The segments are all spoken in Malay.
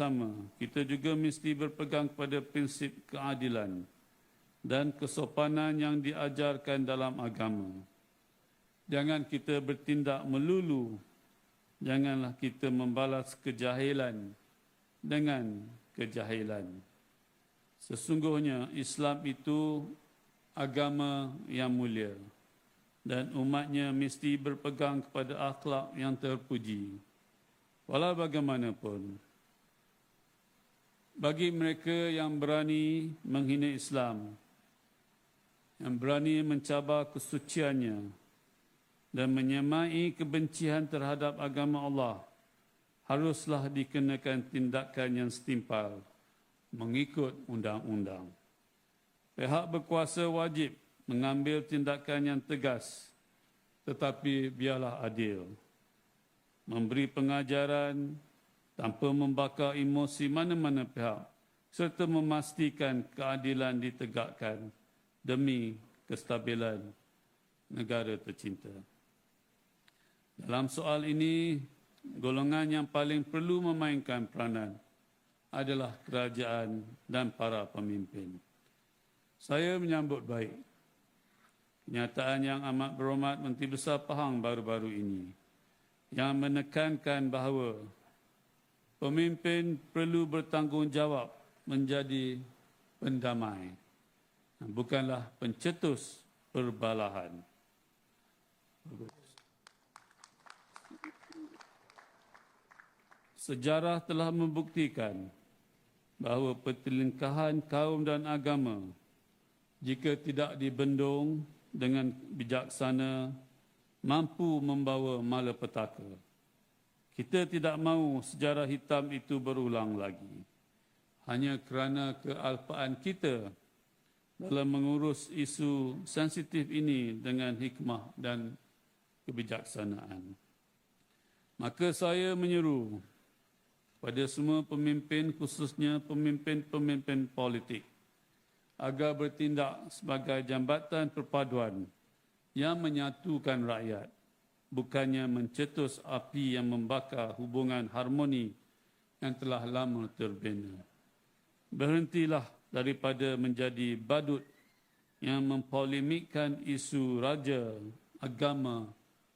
sama, kita juga mesti berpegang kepada prinsip keadilan dan kesopanan yang diajarkan dalam agama. Jangan kita bertindak melulu, janganlah kita membalas kejahilan dengan kejahilan. Sesungguhnya Islam itu agama yang mulia dan umatnya mesti berpegang kepada akhlak yang terpuji. Walau bagaimanapun, bagi mereka yang berani menghina Islam, yang berani mencabar kesuciannya dan menyemai kebencian terhadap agama Allah, haruslah dikenakan tindakan yang setimpal mengikut undang-undang. Pihak berkuasa wajib mengambil tindakan yang tegas tetapi biarlah adil. Memberi pengajaran tanpa membakar emosi mana-mana pihak serta memastikan keadilan ditegakkan demi kestabilan negara tercinta. Dalam soal ini, golongan yang paling perlu memainkan peranan adalah kerajaan dan para pemimpin. Saya menyambut baik kenyataan yang amat berhormat Menteri Besar Pahang baru-baru ini yang menekankan bahawa pemimpin perlu bertanggungjawab menjadi pendamai bukanlah pencetus perbalahan. Sejarah telah membuktikan bahawa pertelingkahan kaum dan agama jika tidak dibendung dengan bijaksana mampu membawa malapetaka. Kita tidak mahu sejarah hitam itu berulang lagi. Hanya kerana kealpaan kita dalam mengurus isu sensitif ini dengan hikmah dan kebijaksanaan. Maka saya menyeru pada semua pemimpin khususnya pemimpin-pemimpin politik agar bertindak sebagai jambatan perpaduan yang menyatukan rakyat bukannya mencetus api yang membakar hubungan harmoni yang telah lama terbina. Berhentilah daripada menjadi badut yang mempolemikkan isu raja, agama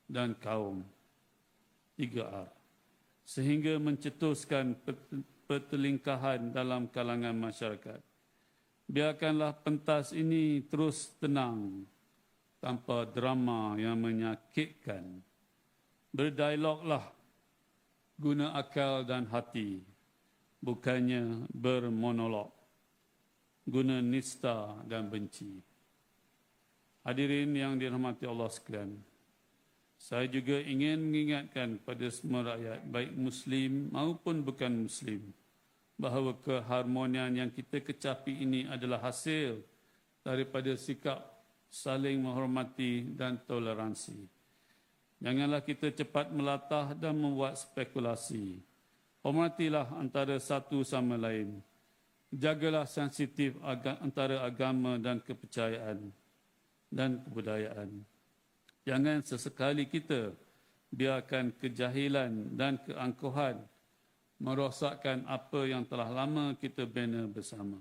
dan kaum. 3R sehingga mencetuskan pertelingkahan dalam kalangan masyarakat. Biarkanlah pentas ini terus tenang tanpa drama yang menyakitkan. Berdialoglah guna akal dan hati bukannya bermonolog guna nista dan benci. Hadirin yang dirahmati Allah sekalian, saya juga ingin mengingatkan kepada semua rakyat, baik Muslim maupun bukan Muslim, bahawa keharmonian yang kita kecapi ini adalah hasil daripada sikap saling menghormati dan toleransi. Janganlah kita cepat melatah dan membuat spekulasi. Hormatilah antara satu sama lain. Jagalah sensitif antara agama dan kepercayaan dan kebudayaan. Jangan sesekali kita biarkan kejahilan dan keangkuhan merosakkan apa yang telah lama kita bina bersama.